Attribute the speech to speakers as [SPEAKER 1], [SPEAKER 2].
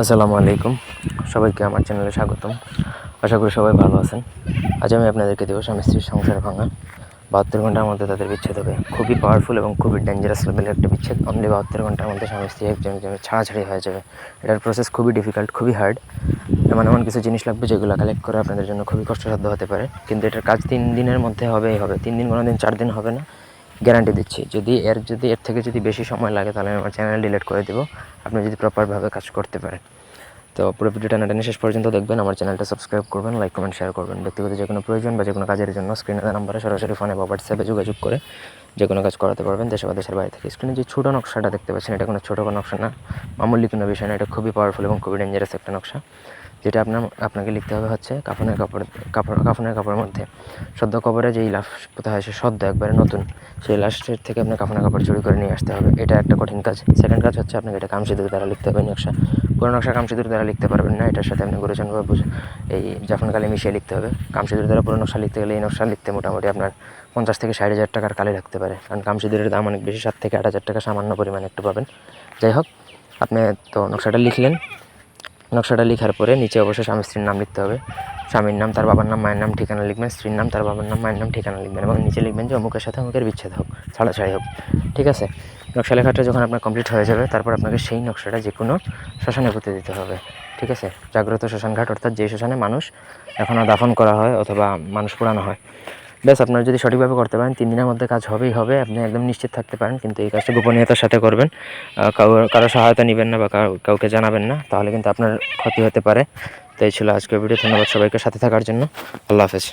[SPEAKER 1] আসসালামু আলাইকুম। সবাইকে আমার চ্যানেলে স্বাগতম। আশা করি সবাই ভালো আছেন। আজ আমি আপনাদেরকে দেবো স্বামী স্ত্রীর সংসার ভাঙা। বাহাত্তর ঘণ্টার মধ্যে তাদের বিচ্ছেদ হবে। খুবই পাওয়ারফুল এবং খুবই ডেঞ্জারাস লেভেলের একটা বিচ্ছেদ। অনলি বাহাত্তর ঘণ্টার মধ্যে স্বামী স্ত্রী একজন একজনের ছাড়াছাড়ি হয়ে যাবে। এটার প্রসেস খুবই ডিফিকাল্ট খুবই হার্ড এমন এমন কিছু জিনিস লাগবে যেগুলো কালেক্ট করে আপনাদের জন্য খুবই কষ্টসাধ্য হতে পারে। কিন্তু এটার কাজ তিন দিনের মধ্যে হবেই হবে। তিন দিন কোনো দিন চার দিন হবে না। গ্যারান্টি দিচ্ছি। যদি এর যদি এর থেকে যদি বেশি সময় লাগে, তাহলে আমি আমার চ্যানেল ডিলিট করে দেবো। আপনি যদি প্রপারভাবে কাজ করতে পারেন। তো পুরো ভিডিওটা না শেষ পর্যন্ত দেখবেন, আমার চ্যানেলটা সাবস্ক্রাইব করবেন লাইক কমেন্ট শেয়ার করবেন। ব্যক্তিগত যে কোনো প্রয়োজন বা যে কোনো কাজের জন্য স্ক্রিনে নাম্বারে সরাসরি ফোনে বা হোয়াটসঅ্যাপে যোগাযোগ করে যে কোনো কাজ করাতে পারবেন দেশে বা দেশের বাইরে থেকে। স্ক্রিনে যে ছোটো নকশাটা দেখতে পাচ্ছেন, এটা কোনো ছোটো কোনো নকশা না। মামুলি কোনো বিষয় না, এটা খুবই পাওয়ারফুল এবং খুবই ডেঞ্জারাস একটা নকশা। যেটা আপনার, আপনাকে লিখতে হবে হচ্ছে কাফনের কাপড় কাপড়, কাফনের কাপড়ের মধ্যে। সদ্য কবরে যেই লাশ পোতা হয় সে সদ্য একবারে নতুন, সেই লাশের থেকে আপনার কাফনের কাপড় চুরি করে নিয়ে আসতে হবে। এটা একটা কঠিন কাজ। সেকেন্ড কাজ হচ্ছে আপনাকে এটা কামসিদুর দ্বারা লিখতে হবে, নকশা। পুরো নকশা কামসিদুর দ্বারা লিখতে পারবেন না, এটার সাথে আপনি গুরুজন বা বুঝে এই জাফন কালি মিশিয়ে লিখতে হবে। কামসিদুর দ্বারা পুরো নকশা লিখতে গেলে এই নকশা লিখতে মোটামুটি আপনার পঞ্চাশ থেকে ষাট হাজার টাকার কালি লাগতে পারে। কারণ কামসিদুরের দাম অনেক বেশি, সাত থেকে আট হাজার টাকা সামান্য পরিমাণে একটু পাবেন। যাই হোক, আপনি তো নকশাটা লিখলেন নকশাটা লেখার পরে নিচে অবশ্যই স্বামী স্ত্রীর নাম লিখতে হবে। স্বামীর নাম, তার বাবার নাম, মায়ের নাম, ঠিকানা লিখবেন। স্ত্রীর নাম, তার বাবার নাম, মায়ের নাম, ঠিকানা লিখবেন এবং নিচে লিখবেন যে অমুকের সাথে অমুকের বিচ্ছেদ হোক, ছাড়াছাড়ি হোক। ঠিক আছে? নকশা লেখাটা যখন আপনার কমপ্লিট হয়ে যাবে, তারপর আপনাকে সেই নকশাটা যে কোনো শ্মশানে পুঁতে দিতে হবে। ঠিক আছে? জাগ্রত শ্মশানঘাট অর্থাৎ যে শ্মশানে মানুষ এখনও দাফন করা হয় অথবা মানুষ পোড়ানো হয়। ব্যাস, আপনারা যদি সঠিকভাবে করতে পারেন, তিন দিনের মধ্যে কাজ হবেই হবে, আপনি একদম নিশ্চিত থাকতে পারেন, কিন্তু এই কাজটা গোপনীয়তার সাথে করবেন। কারও সহায়তা নেবেন না বা কাউকে জানাবেন না, তাহলে কিন্তু আপনার ক্ষতি হতে পারে। তো এই ছিল আজকের ভিডিও, ধন্যবাদ সবাইকে সাথে থাকার জন্য। আল্লাহ হাফেজ।